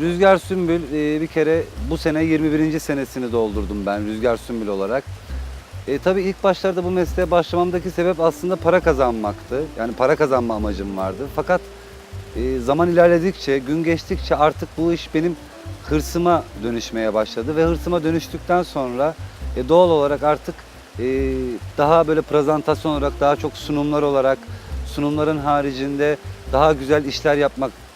Rüzgar Sümbül e, bir kere bu sene 21. senesini doldurdum ben Rüzgar Sümbül olarak. E, tabii ilk başlarda bu mesleğe başlamamdaki sebep aslında para kazanmaktı. Yani para kazanma amacım vardı. Fakat e, zaman ilerledikçe, gün geçtikçe artık bu iş benim hırsıma dönüşmeye başladı. Ve hırsıma dönüştükten sonra e, doğal olarak artık e, daha böyle prezentasyon olarak, daha çok sunumlar olarak, sunumların haricinde daha güzel işler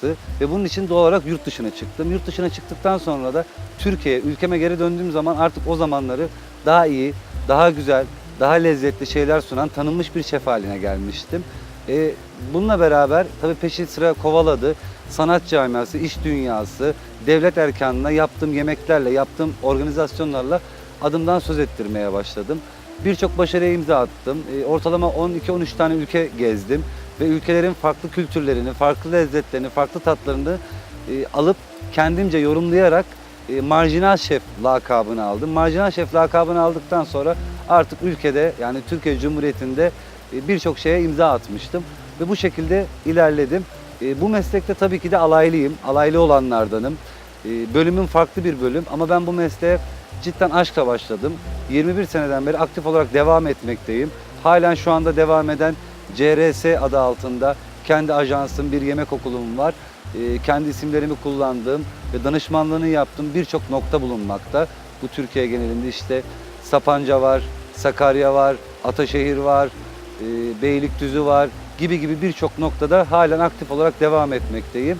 yapmaktı. Ve bunun için doğal olarak yurt dışına çıktım. Yurt dışına çıktıktan sonra da Türkiye'ye, ülkeme geri döndüğüm zaman artık o zamanları daha iyi, daha güzel, daha lezzetli şeyler sunan tanınmış bir şef haline gelmiştim. E, bununla beraber tabii peşi sıra kovaladı. Sanat camiası, iş dünyası, devlet erkanına yaptığım yemeklerle, yaptığım organizasyonlarla adımdan söz ettirmeye başladım. Birçok başarıya imza attım. E, ortalama 12-13 tane ülke gezdim ve ülkelerin farklı kültürlerini, farklı lezzetlerini, farklı tatlarını e, alıp kendimce yorumlayarak e, marjinal şef lakabını aldım. Marjinal şef lakabını aldıktan sonra artık ülkede yani Türkiye Cumhuriyeti'nde e, birçok şeye imza atmıştım ve bu şekilde ilerledim. E, bu meslekte tabii ki de alaylıyım, alaylı olanlardanım. E, bölümüm farklı bir bölüm ama ben bu mesleğe cidden aşkla başladım. 21 seneden beri aktif olarak devam etmekteyim. Halen şu anda devam eden CRS adı altında kendi ajansım, bir yemek okulum var. E, kendi isimlerimi kullandığım ve danışmanlığını yaptığım birçok nokta bulunmakta. Bu Türkiye genelinde işte Sapanca var, Sakarya var, Ataşehir var, e, Beylikdüzü var gibi gibi birçok noktada halen aktif olarak devam etmekteyim.